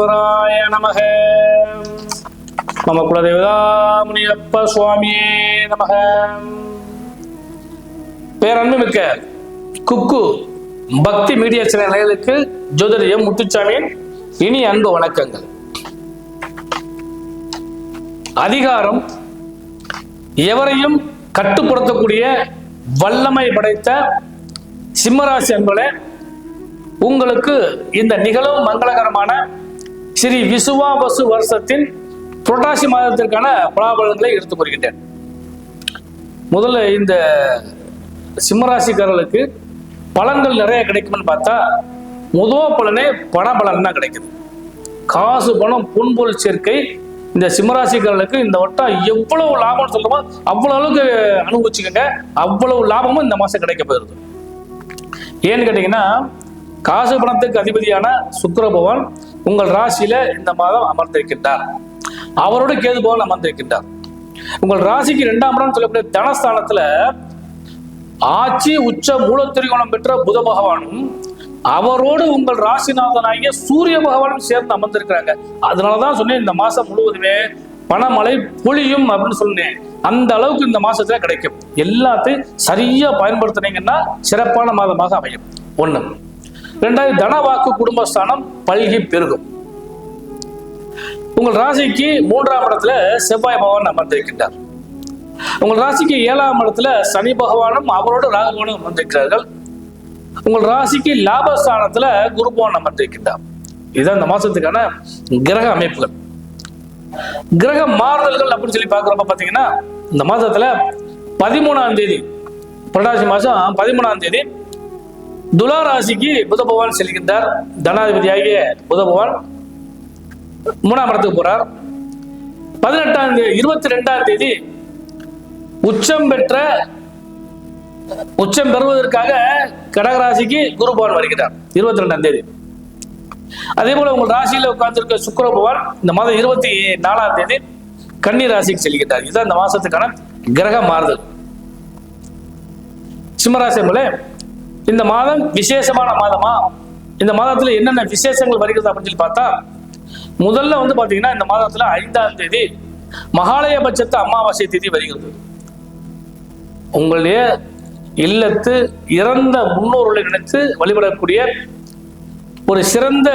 விக்னேஸ்வராய நமக. நம குலதேவதா முனியப்ப சுவாமியே நமக. பேரன்பு மிக்க குக்கு பக்தி மீடியா சேனல்களுக்கு ஜோதிட எம் முத்துச்சாமியின் இனி அன்பு வணக்கங்கள். அதிகாரம் எவரையும் கட்டுப்படுத்தக்கூடிய வல்லமை படைத்த சிம்மராசி அன்பளே உங்களுக்கு இந்த நிகழும் மங்களகரமான ஸ்ரீ விசுவாபசு வருஷத்தின் புரட்டாசி மாதத்திற்கான பலாபலன்களை எடுத்துக் கொள்கின்றேன். முதல்ல இந்த சிம்மராசிக்காரர்களுக்கு பலன்கள் நிறைய கிடைக்கும்னு பார்த்தா முதல் பலனே பண பலன் தான் கிடைக்குது. காசு பணம் புண்பொருள் சேர்க்கை இந்த சிம்மராசிக்காரர்களுக்கு இந்த வட்டம் எவ்வளவு லாபம்னு சொல்லுமோ அவ்வளவு அளவுக்கு அனுபவிச்சுக்கோங்க. அவ்வளவு லாபமும் இந்த மாதம் கிடைக்க போயிருது ஏன்னு கேட்டீங்கன்னா காசு பணத்துக்கு அதிபதியான சுக்கர பகவான் உங்கள் ராசியில இந்த மாதம் அமர்ந்திருக்கின்றார். அவரோட கேது பகவான் அமர்ந்திருக்கின்றார். உங்கள் ராசிக்கு இரண்டாம் இடம் சொல்லக்கூடிய தனஸ்தானத்துல ஆட்சி உச்ச மூலத்திரிகோணம் பெற்ற புத பகவானும் அவரோடு உங்கள் ராசிநாதனாகிய சூரிய பகவானும் சேர்ந்து அமர்ந்திருக்கிறாங்க. அதனாலதான் சொன்னேன் இந்த மாசம் முழுவதுமே பணமழை பொழியும் அப்படின்னு சொன்னேன். அந்த அளவுக்கு இந்த மாசத்துல கிடைக்கும். எல்லாத்தையும் சரியா பயன்படுத்தினீங்கன்னா சிறப்பான மாதமாக அமையும். ஒண்ணு. ரெண்டாவது தனவாக்கு குடும்பஸ்தானம் பல்கி பெருகும். உங்கள் ராசிக்கு மூன்றாம் இடத்துல செவ்வாய் பகவான் அமர்ந்திருக்கின்றார். உங்கள் ராசிக்கு ஏழாம் இடத்துல சனி பகவானும் அவரோடு ராகுபவனும் அமர்ந்திருக்கிறார்கள். உங்கள் ராசிக்கு லாபஸ்தானத்துல குரு பகவான் அமர்ந்திருக்கின்றார். இதுதான் இந்த மாசத்துக்கான கிரக அமைப்புகள். கிரக மாறுதல்கள் அப்படின்னு சொல்லி பார்க்குறப்ப பார்த்தீங்கன்னா இந்த மாதத்துல பதிமூணாம் தேதி புரட்டாசி மாசம் பதிமூணாம் தேதி துலா ராசிக்கு புத பகவான் செல்கின்றார். தனாதிபதியாகிய புத பகவான் மூணாம் இடத்துக்கு போறார். பதினெட்டாம் தேதி இருபத்தி ரெண்டாம் தேதி உச்சம் பெற்ற உச்சம் பெறுவதற்காக கடகராசிக்கு குரு பகவான் வருகிறார் இருபத்தி ரெண்டாம் தேதி. அதே போல உங்கள் ராசியில உட்கார்ந்திருக்க சுக்கர பகவான் இந்த மாதம் இருபத்தி நாலாம் தேதி கன்னி ராசிக்கு செல்கின்றார். இதுதான் இந்த மாசத்துக்கான கிரக மாறுதல். சிம்மராசி போல இந்த மாதம் விசேஷமான மாதமா? இந்த மாதத்துல என்னென்ன விசேஷங்கள் வருகிறது அப்படின்னு சொல்லி பார்த்தா முதல்ல வந்து பாத்தீங்கன்னா இந்த மாதத்துல ஐந்தாம் தேதி மகாலயபட்சத்து அமாவாசை தேதி வருகிறது. உங்களுடைய இல்லத்து இறந்த முன்னோர்களை நினைத்து வழிபடக்கூடிய ஒரு சிறந்த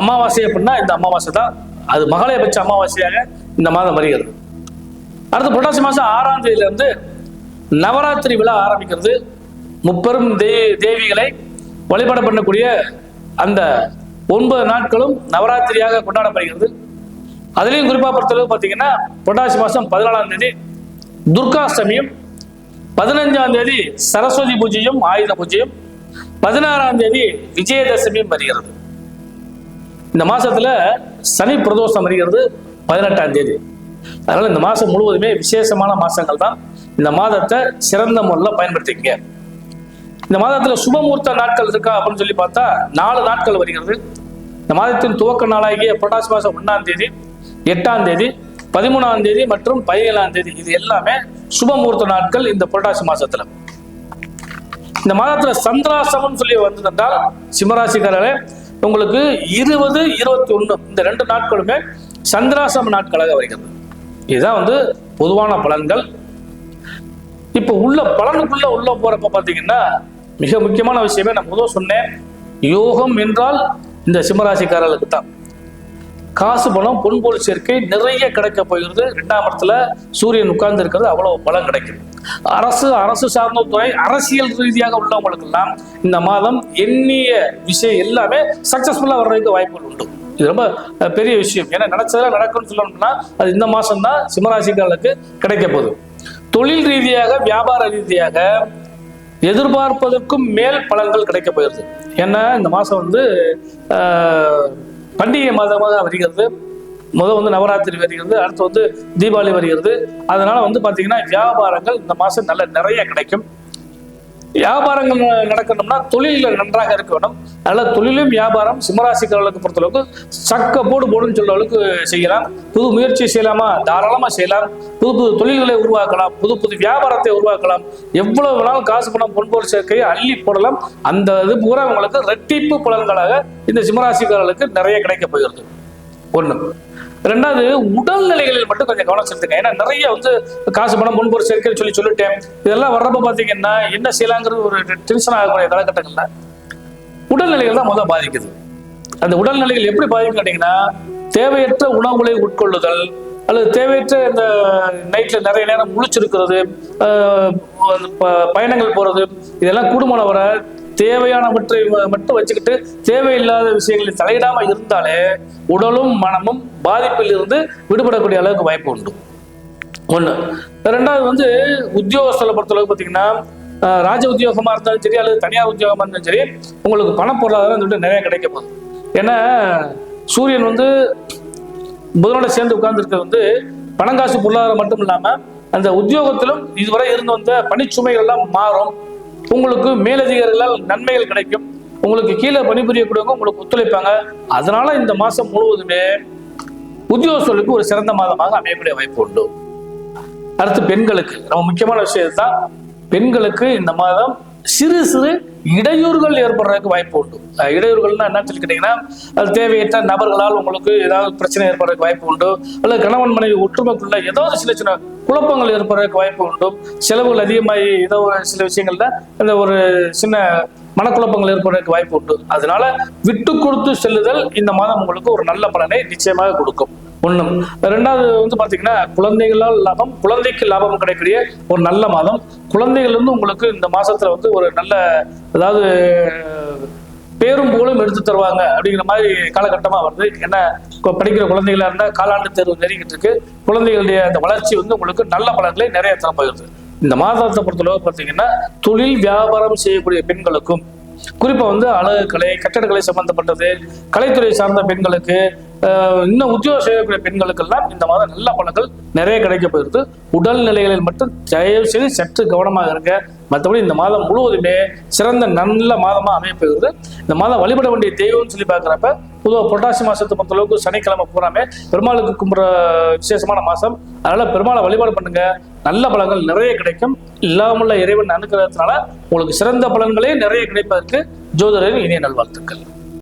அமாவாசை அப்படின்னா இந்த அமாவாசை தான். அது மகாலயபட்ச அமாவாசையாக இந்த மாதம் வருகிறது. அடுத்து புரட்டாசி மாசம் ஆறாம் தேதியிலிருந்து நவராத்திரி விழா ஆரம்பிக்கிறது. முப்பெரும் தே தேவிகளை வழிபாடு பண்ணக்கூடிய அந்த ஒன்பது நாட்களும் நவராத்திரியாக கொண்டாடப்படுகிறது. அதுலேயும் குறிப்பாக பொறுத்தளவு பார்த்தீங்கன்னா புரட்டாசி மாதம் பதினாலாம் தேதி துர்காஷ்டமியும் பதினஞ்சாம் தேதி சரஸ்வதி பூஜையும் ஆயுத பூஜையும் பதினாறாம் தேதி விஜயதசமியும் வருகிறது. இந்த மாசத்துல சனி பிரதோஷம் வருகிறது பதினெட்டாம் தேதி. அதனால இந்த மாசம் முழுவதுமே விசேஷமான மாசங்கள் தான் இந்த மாதத்தை சிறந்த முறையில் பயன்படுத்திக்கங்க. இந்த மாதத்துல சுபமூர்த்த நாட்கள் இருக்கா அப்படின்னு சொல்லி பார்த்தா நாலு நாட்கள் வருகிறது. இந்த மாதத்தின் துவக்க நாளாகிய புரட்டாசி மாசம் ஒன்றாம் தேதி எட்டாம் தேதி பதிமூணாம் தேதி மற்றும் பதினேழாம் தேதி. இது எல்லாமே சுபமூர்த்த நாட்கள் இந்த புரட்டாசி மாசத்துல இந்த மாதத்துல சந்திராசமம் சொல்லி வந்ததென்றால் சிம்மராசிக்காரர்களே உங்களுக்கு இருபது இருபத்தி ஒண்ணு இந்த ரெண்டு நாட்களுமே சந்திராசம நாட்களாக வருகிறது. இதுதான் வந்து பொதுவான பலன்கள். இப்ப உள்ள பலனுக்குள்ள உள்ள போறப்ப பார்த்தீங்கன்னா மிக முக்கியமான விஷயமே நான் முதல் சொன்னேன். யோகம் என்றால் இந்த சிம்மராசிக்காரர்களுக்கு தான் காசு பணம் பொன்பொருள் சேர்க்கை நிறைய கிடைக்க போகிறது. ரெண்டாம் இடத்துல சூரியன் உட்கார்ந்து இருக்கிறது அவ்வளவு பலம் கிடைக்கும் அரசு அரசு சார்ந்த துறை அரசியல் ரீதியாக உள்ளவங்களுக்கெல்லாம் இந்த மாதம் எண்ணிய விஷயம் எல்லாமே சக்சஸ்ஃபுல்லாக வர்றதுக்கு வாய்ப்புகள் உண்டு. இது ரொம்ப பெரிய விஷயம். ஏன்னா நினைச்சதெல்லாம் நடக்கும்னு சொல்லணும்னா அது இந்த மாசம் தான் சிம்மராசிக்காரர்களுக்கு கிடைக்க போகுது. தொழில் ரீதியாக வியாபார ரீதியாக எதிர்பார்ப்பதற்கும் மேல் பலன்கள் கிடைக்க போயிருது ஏன்னா இந்த மாதம் வந்து பண்டிகை மாதமாக வருகிறது. முதல் வந்து நவராத்திரி வருகிறது. அடுத்து வந்து தீபாவளி வருகிறது. அதனால வந்து பார்த்தீங்கன்னா வியாபாரங்கள் இந்த மாதம் நல்ல நிறைய கிடைக்கும். வியாபாரங்கள் நடக்கணும்னா தொழிலில் நன்றாக இருக்க வேண்டும். அதனால் தொழிலும் வியாபாரம் சிம்மராசிக்காரர்களுக்கு பொறுத்தளவுக்கு சக்க போடு போடுன்னு சொல்ற அளவுக்கு செய்யலாம். புது முயற்சி செய்யலாமா? தாராளமாக செய்யலாம். புது புது தொழில்களை உருவாக்கலாம். புது புது வியாபாரத்தை உருவாக்கலாம். எவ்வளவு வேணாலும் காசு பணம் பொன்பொருள் சேர்க்கையை அள்ளி போடலாம். அந்த இது பூரா உங்களுக்கு ரெட்டிப்பு பலன்களாக இந்த சிம்மராசிக்காரர்களுக்கு நிறைய கிடைக்க போகிறது. ஒன்று ரெண்டாவது உடல்நிலைகளில் மட்டும் கொஞ்சம் கவனம் செலுத்துங்க. ஏன்னா நிறைய வந்து காசு பணம் முன்பொரு சேர்க்கை சொல்லி சொல்லிட்டேன். இதெல்லாம் வர்றப்ப பாத்தீங்கன்னா என்ன செய்யலாங்கிறது ஒரு டென்ஷன் ஆகக்கூடிய காலகட்டங்கள்ல உடல்நிலைகள் தான் முதல் பாதிக்குது. அந்த உடல்நிலைகள் எப்படி பாதிக்கும் கேட்டீங்கன்னா தேவையற்ற உணவுகளை உட்கொள்ளுதல் அல்லது தேவையற்ற இந்த நைட்ல நிறைய நேரம் முழிச்சிருக்கிறது ஆஹ் ப- பயணங்கள் போறது இதெல்லாம் கூடுமான வரை தேவையானவற்றை மட்டும் வச்சுக்கிட்டு தேவையில்லாத விஷயங்களில் தலையிடாம இருந்தாலே உடலும் மனமும் பாதிப்பில் இருந்து விடுபடக்கூடிய அளவுக்கு வாய்ப்பு உண்டு. ஒன்று ரெண்டாவது வந்து உத்தியோகஸ்தலை பொறுத்தளவுக்கு பார்த்தீங்கன்னா ராஜ உத்தியோகமாக இருந்தாலும் சரி அல்லது தனியார் உத்தியோகமாக இருந்தாலும் சரி உங்களுக்கு பண பொருளாதாரம் சொல்லிட்டு நிறைய கிடைக்க போகுது. ஏன்னா சூரியன் வந்து புதனோட சேர்ந்து உட்கார்ந்துருக்கிறது வந்து பணங்காசு பொருளாதாரம் மட்டும் இல்லாமல் அந்த உத்தியோகத்திலும் இதுவரை இருந்து வந்த பணிச்சுமைகள் எல்லாம் மாறும். உங்களுக்கு மேலதிகாரிகளால் நன்மைகள் கிடைக்கும். உங்களுக்கு கீழே பணிபுரியக்கூடியவங்க உங்களுக்கு ஒத்துழைப்பாங்க. அதனால இந்த மாசம் முழுவதுமே உத்தியோகஸ்தர்களுக்கு ஒரு சிறந்த மாதமாக அமையக்கூடிய வாய்ப்பு உண்டு. அடுத்து பெண்களுக்கு ரொம்ப முக்கியமான விஷயம் தான் பெண்களுக்கு இந்த மாதம் சிறு சிறு இடையூறுகள் ஏற்படுறதுக்கு வாய்ப்பு உண்டு. இடையூறுகள்னா என்னன்னு சொல்லி கேட்டீங்கன்னா அது தேவையற்ற நபர்களால் உங்களுக்கு ஏதாவது பிரச்சனை ஏற்படுறதுக்கு வாய்ப்பு உண்டு. அல்லது கணவன் மனைவி ஒற்றுமைக்குள்ள ஏதாவது சின்ன சின்ன குழப்பங்கள் ஏற்படுறதுக்கு வாய்ப்பு உண்டு. செலவுகள் அதிகமாகி ஏதோ ஒரு சில விஷயங்கள்ல அந்த ஒரு சின்ன மனக்குழப்பங்கள் ஏற்படுறதுக்கு வாய்ப்பு உண்டு. அதனால விட்டு கொடுத்து செல்லுதல் இந்த மாதம் உங்களுக்கு ஒரு நல்ல பலனை நிச்சயமாக கொடுக்கும். ஒண்ணும் ரெண்டாவது வந்து பாத்தீங்கன்னா குழந்தைகளால் லாபம் குழந்தைக்கு லாபம் கிடைக்கக்கூடிய ஒரு நல்ல மாதம். குழந்தைகள் வந்து உங்களுக்கு இந்த மாசத்துல வந்து ஒரு நல்ல அதாவது பேரும் புகழும் எடுத்து தருவாங்க அப்படிங்கிற மாதிரி காலகட்டமா வருது. ஏன்னா படிக்கிற குழந்தைகளா இருந்தா காலாண்டு தேர்வு நெருங்கிட்டு இருக்கு. குழந்தைகளுடைய அந்த வளர்ச்சி வந்து உங்களுக்கு நல்ல பலன்களை நிறைய தரப்போகிறது. இந்த மாதத்தை பொறுத்தளவு பார்த்தீங்கன்னா தொழில் வியாபாரம் செய்யக்கூடிய பெண்களுக்கும் குறிப்பாக வந்து அழகு கலை கட்டடக்கலை சம்பந்தப்பட்டது கலைத்துறை சார்ந்த பெண்களுக்கு ஆஹ், இன்னும் உத்தியோகம் செய்யக்கூடிய பெண்களுக்கெல்லாம் இந்த மாதம் நல்ல பலன்கள் நிறைய கிடைக்க போயிருக்கு. உடல் நிலைகளில் மட்டும் தயவு செய்து சற்று கவனமாக இருக்க மற்றபடி இந்த மாதம் முழுவதுமே சிறந்த நல்ல மாதமாக அமைய இந்த மாதம் வழிபட வேண்டிய தெய்வம்னு சொல்லி பார்க்குறப்ப பொதுவாக புரட்டாசி மாதத்தை பொறுத்தளவுக்கு சனிக்கிழமை பூராமே பெருமாளுக்கு கும்புற விசேஷமான மாதம். அதனால் பெருமாளை வழிபாடு பண்ணுங்க. நல்ல பலன்கள் நிறைய கிடைக்கும். இல்லாமல் இறைவன் அனுக்கிறதுனால உங்களுக்கு சிறந்த பலன்களே நிறைய கிடைப்பதற்கு ஜோதிடரின் இனிய நல்வாழ்த்துக்கள்.